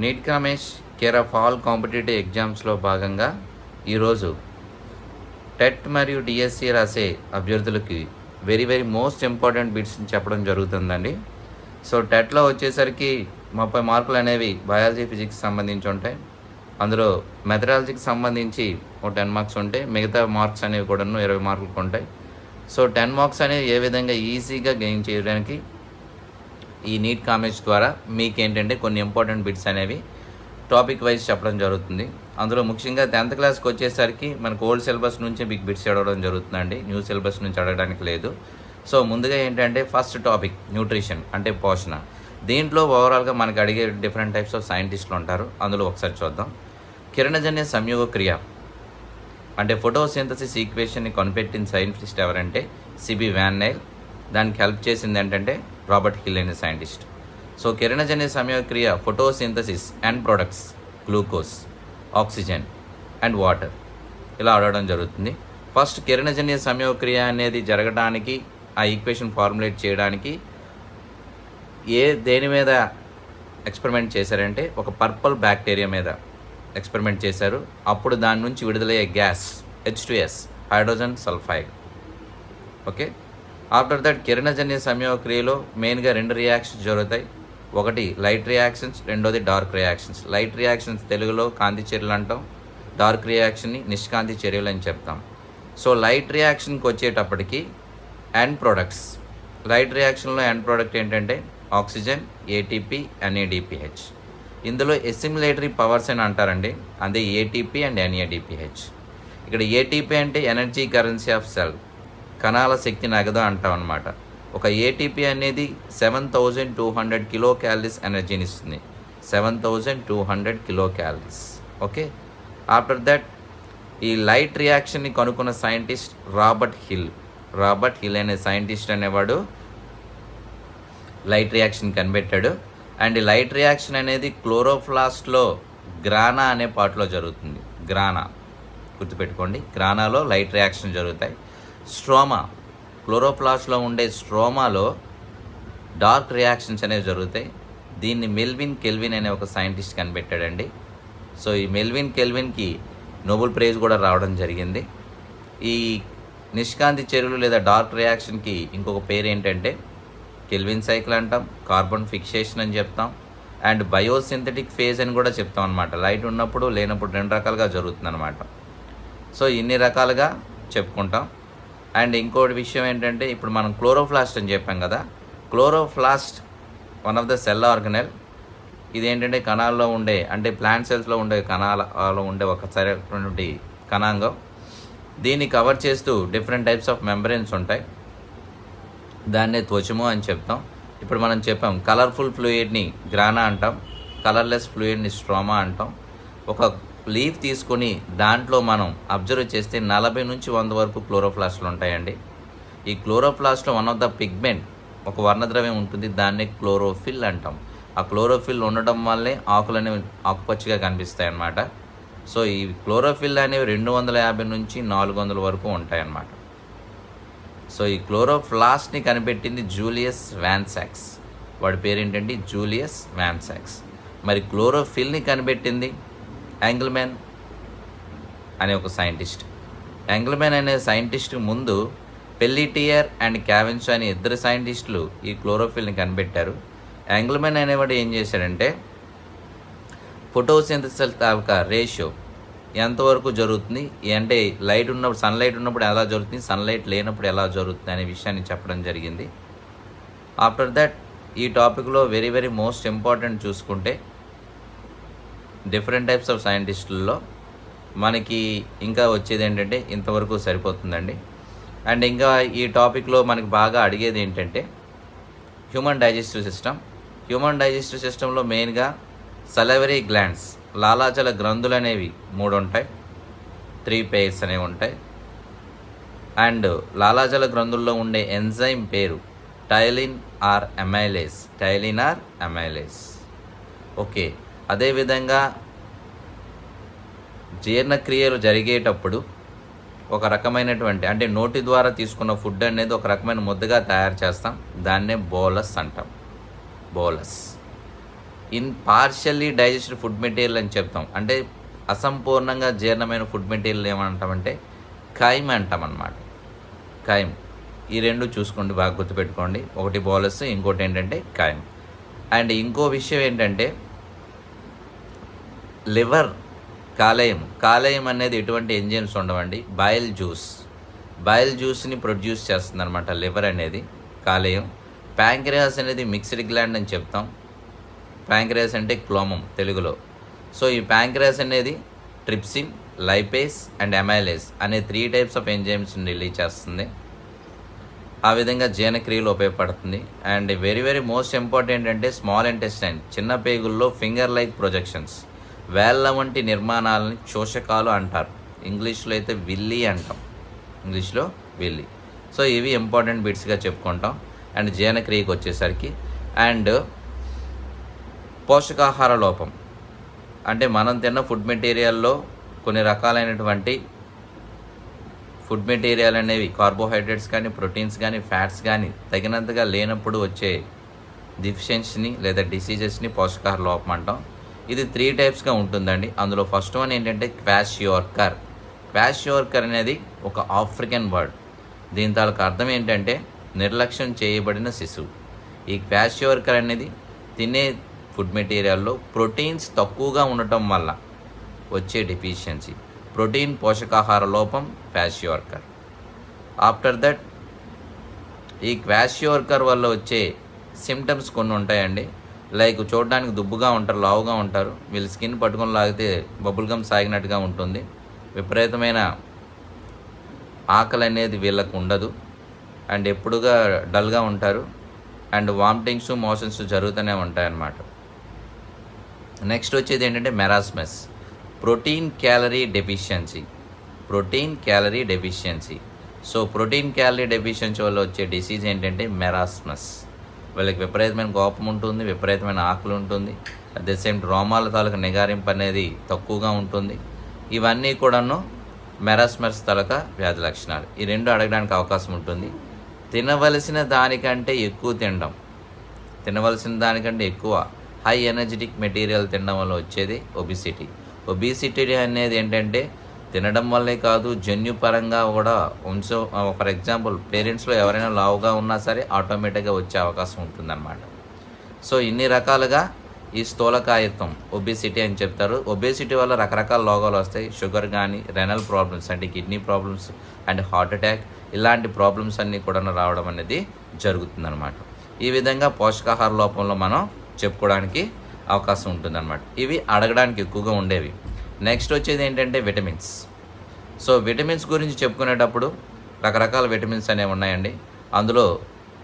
NEET Kamesh care of all competitive ఎగ్జామ్స్లో భాగంగా ఈరోజు టెట్ మరియు డిఎస్సి రాసే అభ్యర్థులకి very very most important bits చెప్పడం జరుగుతుందండి. సో టెట్లో వచ్చేసరికి ముప్పై మార్కులు అనేవి బయాలజీ ఫిజిక్స్ సంబంధించి ఉంటాయి. అందులో మెథడాలజీకి సంబంధించి ఒక టెన్ మార్క్స్ ఉంటాయి. మిగతా మార్క్స్ అనేవి కూడాను ఇరవై మార్కులకు ఉంటాయి. సో టెన్ మార్క్స్ అనేవి ఏ విధంగా ఈజీగా గెయిన్ చేయడానికి ఈ నీట్ కామెంట్స్ ద్వారా మీకు ఏంటంటే కొన్ని ఇంపార్టెంట్ బిట్స్ అనేవి టాపిక్ వైజ్ చెప్పడం జరుగుతుంది. అందులో ముఖ్యంగా టెన్త్ క్లాస్కి వచ్చేసరికి మనకు ఓల్డ్ సిలబస్ నుంచి మీకు బిట్స్ అడగడం జరుగుతుందండి. న్యూ సిలబస్ నుంచి అడగడానికి లేదు. సో ముందుగా ఏంటంటే ఫస్ట్ టాపిక్ న్యూట్రిషన్ అంటే పోషణ. దీంట్లో ఓవరాల్గా మనకి అడిగే డిఫరెంట్ టైప్స్ ఆఫ్ సైంటిస్టులు ఉంటారు. అందులో ఒకసారి చూద్దాం. కిరణజన్య సంయోగ క్రియ అంటే ఫోటోసింథసిస్ ఈక్వేషన్ని కనిపెట్టిన సైంటిస్ట్ ఎవరంటే సిబి వ్యాన్ నైల్. దానికి హెల్ప్ చేసింది ఏంటంటే రాబర్ట్ హిల్ అనే సైంటిస్ట్ సో కిరణజన్య సమయక్రియ photosynthesis and products glucose oxygen and water ఇలా అడగడం జరుగుతుంది. ఫస్ట్ కిరణజన్య సమయక్రియ అనేది జరగడానికి ఆ ఈక్వేషన్ ఫార్ములేట్ చేయడానికి ఏ దేని మీద ఎక్స్పెరిమెంట్ చేశారంటే ఒక పర్పల్ బ్యాక్టీరియా మీద ఎక్స్పెరిమెంట్ చేశారు. అప్పుడు దాని నుంచి విడుదలయ్యే gas H two S hydrogen sulphide okay after that కిరణజన్య సంయోగక్రియలో మెయిన్గా రెండు రియాక్షన్స్ జరుగుతాయి. ఒకటి లైట్ రియాక్షన్స్ రెండోది డార్క్ రియాక్షన్స్ లైట్ రియాక్షన్స్ తెలుగులో కాంతి చర్యలు అంటాం. డార్క్ రియాక్షన్ని నిష్కాంతి చర్యలు అని చెప్తాం. సో లైట్ రియాక్షన్కి వచ్చేటప్పటికి ఎండ్ ప్రొడక్ట్స్ లైట్ రియాక్షన్లో ఎండ్ ప్రోడక్ట్ ఏంటంటే ఆక్సిజన్ ఏటీపీ ఎన్ఏడిపిహెచ్ ఇందులో ఎసిమిలేటరీ పవర్స్ అని అంటారండి. అదే ఏటీపీ అండ్ ఎన్ఏడిపిహెచ్ ఇక్కడ ఏటీపీ అంటే ఎనర్జీ కరెన్సీ ఆఫ్ సెల్ కణాల శక్తి నగదు అంటాం అనమాట ఒక ఏటీపీ అనేది seven thousand two hundred kilo calories ఎనర్జీని ఇస్తుంది. Seven thousand two hundred kilo calories okay after that ఈ లైట్ రియాక్షన్ని కనుక్కున్న scientist Robert Hill Robert Hill అనే సైంటిస్ట్ అనేవాడు లైట్ రియాక్షన్ కనిపెట్టాడు. అండ్ ఈ లైట్ రియాక్షన్ అనేది క్లోరోఫ్లాస్ట్లో గ్రానా అనే పార్ట్లో జరుగుతుంది. గ్రానా గుర్తుపెట్టుకోండి. గ్రానాలో లైట్ రియాక్షన్ జరుగుతాయి. స్ట్రోమా క్లోరోప్లాస్ట్లో ఉండే స్ట్రోమాలో డార్క్ రియాక్షన్స్ అనేవి జరుగుతాయి. దీన్ని మెల్విన్ కెల్విన్ అనే ఒక సైంటిస్ట్ కనిపెట్టాడండి. సో ఈ మెల్విన్ కెల్విన్కి నోబెల్ ప్రైజ్ కూడా రావడం జరిగింది. ఈ నిష్కాంతి చర్యలు లేదా డార్క్ రియాక్షన్కి ఇంకొక పేరు ఏంటంటే కెల్విన్ సైకిల్ అంటాం కార్బన్ ఫిక్సేషన్ అని చెప్తాం అండ్ బయోసింథటిక్ ఫేజ్ అని కూడా చెప్తాం అనమాట లైట్ ఉన్నప్పుడు లేనప్పుడు రెండు రకాలుగా జరుగుతుంది అనమాట సో ఇన్ని రకాలుగా చెప్పుకుంటాం. అండ్ ఇంకోటి విషయం ఏంటంటే ఇప్పుడు మనం క్లోరోఫ్లాస్ట్ అని చెప్పాం కదా chloroplast one of the cell organelle. ఇదేంటంటే కణాల్లో ఉండే అంటే ప్లాంట్ సెల్స్లో ఉండే కణాలలో ఉండే ఒక సరైనటువంటి కణాంగం. దీన్ని కవర్ చేస్తూ డిఫరెంట్ టైప్స్ ఆఫ్ మెంబ్రెయిన్స్ ఉంటాయి. దాన్నే త్వచము అని చెప్తాం. ఇప్పుడు మనం చెప్పాం కలర్ఫుల్ ఫ్లూయిడ్ని గ్రానా అంటాం కలర్లెస్ ఫ్లూయిడ్ని స్ట్రోమా అంటాం. ఒక లీఫ్ తీసుకొని దాంట్లో మనం అబ్జర్వ్ చేస్తే నలభై నుంచి వంద వరకు క్లోరోప్లాస్ట్లు ఉంటాయండి. ఈ క్లోరోప్లాస్ట్లో వన్ ఆఫ్ ద పిగ్మెంట్ ఒక వర్ణద్రవ్యం ఉంటుంది దాన్ని క్లోరోఫిల్ అంటాం. ఆ క్లోరోఫిల్ ఉండడం వల్లే ఆకులు అనేవి ఆకుపచ్చగా కనిపిస్తాయి అన్నమాట సో ఈ క్లోరోఫిల్ అనేవి రెండు వందల యాభై నుంచి నాలుగు వందల వరకు ఉంటాయన్నమాట. సో ఈ క్లోరోఫ్లాస్ట్ని కనిపెట్టింది జూలియస్ వ్యాన్సాక్స్. వాడి పేరేంటంటే జూలియస్ వ్యాన్సాక్స్. మరి క్లోరోఫిల్ని కనిపెట్టింది? యాంగిల్మ్యాన్ అనే ఒక సైంటిస్ట్. యాంగిల్మ్యాన్ అనే సైంటిస్ట్ ముందు పెల్లిటియర్ అండ్ క్యావెన్సో అనే ఇద్దరు సైంటిస్టులు ఈ క్లోరోఫిల్ని కనిపెట్టారు. యాంగిల్మ్యాన్ అనేవాడు ఏం చేశాడంటే ఫోటోసింథసిస్ తాలూకా రేషియో ఎంతవరకు జరుగుతుంది అంటే లైట్ ఉన్నప్పుడు సన్లైట్ ఉన్నప్పుడు ఎలా జరుగుతుంది సన్లైట్ లేనప్పుడు ఎలా జరుగుతుంది అనే విషయాన్ని చెప్పడం జరిగింది. ఆఫ్టర్ దట్ ఈ టాపిక్లో వెరీ వెరీ మోస్ట్ ఇంపార్టెంట్ చూసుకుంటే డిఫరెంట్ టైప్స్ ఆఫ్ సైంటిస్టుల్లో మనకి ఇంకా వచ్చేది ఏంటంటే ఇంతవరకు సరిపోతుందండి. అండ్ ఇంకా ఈ టాపిక్లో మనకి బాగా అడిగేది ఏంటంటే human digestive system human digestive సిస్టంలో మెయిన్గా సెలవరీ గ్లాండ్స్ లాలాజల గ్రంథులు అనేవి మూడు ఉంటాయి. త్రీ పేర్స్ అనేవి ఉంటాయి. అండ్ లాలాజల గ్రంథుల్లో ఉండే ఎంజైమ్ పేరు ptyalin or amylase ptyalin or amylase okay అదేవిధంగా జీర్ణక్రియలు జరిగేటప్పుడు ఒక రకమైనటువంటి అంటే నోటి ద్వారా తీసుకున్న ఫుడ్ అనేది ఒక రకమైన ముద్దగా తయారు చేస్తాం. దాన్నే బోలస్ అంటాం. Bolus. In partially digested food material అని చెప్తాం. అంటే అసంపూర్ణంగా జీర్ణమైన ఫుడ్ మెటీరియల్ ఏమంటామంటే ఖైమ్ అంటాం అన్నమాట ఖైమ్ ఈ రెండు చూసుకోండి బాగా గుర్తుపెట్టుకోండి. ఒకటి బోలస్ ఇంకోటి ఏంటంటే ఖైమ్ అండ్ ఇంకో విషయం ఏంటంటే లివర్ కాలేయం. కాలేయం అనేది ఎటువంటి ఎంజైమ్స్ ఉండవండి. Bile juice. బాయిల్ జ్యూస్ని ప్రొడ్యూస్ చేస్తుంది అనమాట లివర్ అనేది కాలేయం. ప్యాంక్రియాస్ అనేది మిక్స్డ్ గ్లాండ్ అని చెప్తాం. ప్యాంక్రియాస్ అంటే క్లోమం తెలుగులో. సో ఈ ప్యాంక్రియాస్ అనేది ట్రిప్సిన్ లైపేస్ అండ్ ఎమైలేస్ అనే త్రీ టైప్స్ ఆఫ్ ఎంజైమ్స్ని రిలీజ్ చేస్తుంది. ఆ విధంగా జీర్ణక్రియలు ఉపయోగపడుతుంది. And very very most important అంటే స్మాల్ ఇంటెస్టైన్ చిన్న పేగుల్లో ఫింగర్ లైక్ ప్రొజెక్షన్స్. వేళ్ళ వంటి నిర్మాణాలని చోషకాలు అంటారు. ఇంగ్లీష్లో అయితే విల్లి అంటాం. ఇంగ్లీష్లో విల్లి. సో ఇవి ఇంపార్టెంట్ బిట్స్గా చెప్పుకుంటాం. అండ్ జీర్ణక్రియకి వచ్చేసరికి అండ్ పోషకాహార లోపం. అంటే మనం తిన్న ఫుడ్ మెటీరియల్లో కొన్ని రకాలైనటువంటి ఫుడ్ మెటీరియల్ అనేవి కార్బోహైడ్రేట్స్ కానీ ప్రోటీన్స్ కానీ ఫ్యాట్స్ కానీ తగినంతగా లేనప్పుడు వచ్చే డిఫిషియన్సీని లేదా డిసీజెస్ని పోషకాహార లోపం అంటాం. ఇది త్రీ టైప్స్గా ఉంటుందండి. అందులో ఫస్ట్ వన్ ఏంటంటే క్వాష్ యోర్కర్ క్వాష్ యోర్కర్ అనేది ఒక ఆఫ్రికన్ వర్డ్ దీని తాలూకు అర్థం ఏంటంటే నిర్లక్ష్యం చేయబడిన శిశువు. ఈ క్వాష్ యోర్కర్ అనేది తినే ఫుడ్ మెటీరియల్లో ప్రోటీన్స్ తక్కువగా ఉండటం వల్ల వచ్చే డెఫిషియన్సీ ప్రోటీన్ పోషకాహార లోపం క్వాషియోర్కర్ ఆఫ్టర్ దట్ ఈ క్వాషియోర్కర్ వల్ల వచ్చే సిమ్టమ్స్ కొన్ని ఉంటాయండి. లైక్ చూడడానికి దుబ్బుగా ఉంటారు లావుగా ఉంటారు. వీళ్ళు స్కిన్ పట్టుకొని లాగితే బబుల్ గమ్ సాగినట్టుగా ఉంటుంది. విపరీతమైన ఆకలి అనేది వీళ్ళకు ఉండదు. అండ్ ఎప్పుడుగా డల్గా ఉంటారు. అండ్ వామిటింగ్స్ మోషన్స్ జరుగుతూనే ఉంటాయన్నమాట. నెక్స్ట్ వచ్చేది ఏంటంటే marasmus. Protein calorie deficiency. Protein calorie deficiency. So protein calorie deficiency వల్ల వచ్చే డిసీజ్ ఏంటంటే మెరాస్మస్. వీళ్ళకి విపరీతమైన కోపం ఉంటుంది విపరీతమైన ఆకులు ఉంటుంది. అట్ ద సేమ్ రోమాల తాలూకు నిగారింపు అనేది తక్కువగా ఉంటుంది. ఇవన్నీ కూడాను మెరాస్మస్ తాలూకా వ్యాధి లక్షణాలు. ఈ రెండు అడగడానికి అవకాశం ఉంటుంది. తినవలసిన దానికంటే ఎక్కువ తినడం. తినవలసిన దానికంటే ఎక్కువ హై ఎనర్జెటిక్ మెటీరియల్ తినడం వల్ల వచ్చేది ఒబిసిటీ ఒబిసిటీ అనేది ఏంటంటే తినడం వల్లే కాదు జన్యుపరంగా కూడా వంశ ఫర్ ఎగ్జాంపుల్ పేరెంట్స్లో ఎవరైనా లావుగా ఉన్నా సరే ఆటోమేటిక్గా వచ్చే అవకాశం ఉంటుందన్నమాట. సో ఇన్ని రకాలుగా ఈ స్థూలకాయత్వం ఒబేసిటీ అని చెప్తారు. ఒబేసిటీ వల్ల రకరకాల రోగాలు వస్తాయి. షుగర్ కానీ రెనల్ ప్రాబ్లమ్స్ అంటే kidney problems and heart attack ఇలాంటి ప్రాబ్లమ్స్ అన్నీ కూడా రావడం అనేది జరుగుతుందన్నమాట. ఈ విధంగా పోషకాహార లోపంలో మనం చెప్పుకోవడానికి అవకాశం ఉంటుందన్నమాట. ఇవి అడగడానికి ఎక్కువగా ఉండేవి. నెక్స్ట్ వచ్చేది ఏంటంటే విటమిన్స్ సో విటమిన్స్ గురించి చెప్పుకునేటప్పుడు రకరకాల విటమిన్స్ అనేవి ఉన్నాయండి. అందులో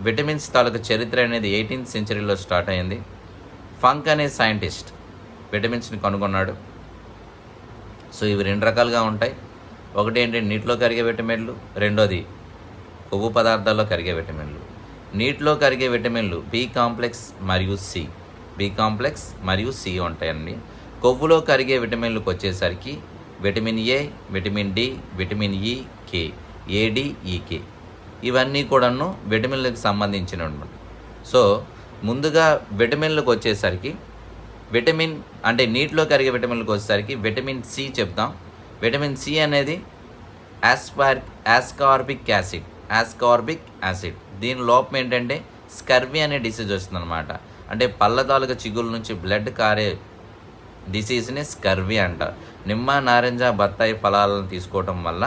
విటమిన్స్ తాలూకు చరిత్ర అనేది ఎయిటీన్త్ సెంచరీలో స్టార్ట్ అయింది. ఫంక్ అనే సైంటిస్ట్ విటమిన్స్ని కనుగొన్నాడు. సో ఇవి రెండు రకాలుగా ఉంటాయి. ఒకటి ఏంటంటే నీటిలో కరిగే విటమిన్లు రెండోది కొవ్వు పదార్థాల్లో కరిగే విటమిన్లు నీటిలో కరిగే విటమిన్లు బి కాంప్లెక్స్ మరియు సి బి కాంప్లెక్స్ మరియు సి ఉంటాయండి. కొవ్వులో కరిగే విటమిన్లకు వచ్చేసరికి vitamin A vitamin D vitamin E K ADEK ఇవన్నీ కూడాను విటమిన్లకు సంబంధించిన సో ముందుగా విటమిన్లకు వచ్చేసరికి విటమిన్ అంటే నీటిలో కరిగే విటమిన్లకు వచ్చేసరికి విటమిన్ సి చెప్తాం. విటమిన్ సి అనేది యాస్పార్ యాస్కార్బిక్ యాసిడ్ యాస్కార్బిక్ యాసిడ్. దీని లోపం ఏంటంటే స్కర్వీ అనే డిసీజ్ వస్తుందన్నమాట. అంటే పళ్ళ తాలూకా చిగుల నుంచి బ్లడ్ కారే డిసీజ్ని స్కర్వీ అంటారు నిమ్మ నారింజ బత్తాయి ఫలాలను తీసుకోవటం వల్ల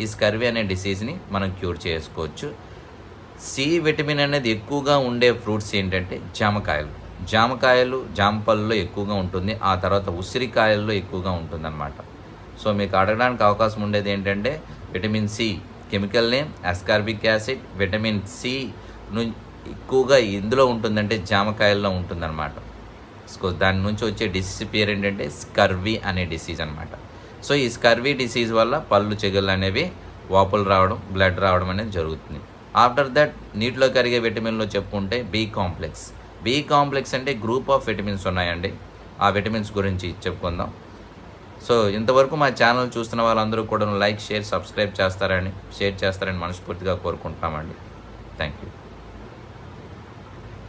ఈ స్కర్వీ అనే డిసీజ్ని మనం క్యూర్ చేసుకోవచ్చు. సి విటమిన్ అనేది ఎక్కువగా ఉండే ఫ్రూట్స్ ఏంటంటే జామకాయలు. జామకాయలు జామపళ్ళలో ఎక్కువగా ఉంటుంది. ఆ తర్వాత ఉసిరికాయల్లో ఎక్కువగా ఉంటుందన్నమాట. సో మీకు అడగడానికి అవకాశం ఉండేది ఏంటంటే vitamin C chemical name ascorbic acid vitamin C ను ఎక్కువగా ఎందులో ఉంటుందంటే జామకాయల్లో ఉంటుందన్నమాట. సో దాని నుంచి వచ్చే డిసీజ్ పేరు ఏంటంటే స్కర్వీ అనే డిసీజ్ అనమాట సో ఈ స్కర్వీ డిసీజ్ వల్ల పళ్ళు చెగులు అనేవి వాపులు రావడం బ్లడ్ రావడం అనేది జరుగుతుంది. ఆఫ్టర్ దట్ నీటిలో కరిగే విటమిన్లో చెప్పుకుంటే బి కాంప్లెక్స్ బి కాంప్లెక్స్ అంటే గ్రూప్ ఆఫ్ విటమిన్స్ ఉన్నాయండి. ఆ విటమిన్స్ గురించి చెప్పుకుందాం. సో ఇంతవరకు మా ఛానల్ చూస్తున్న వాళ్ళందరూ కూడా లైక్ షేర్ సబ్స్క్రైబ్ చేస్తారని షేర్ చేస్తారని మనస్ఫూర్తిగా కోరుకుంటున్నామండి. Thank you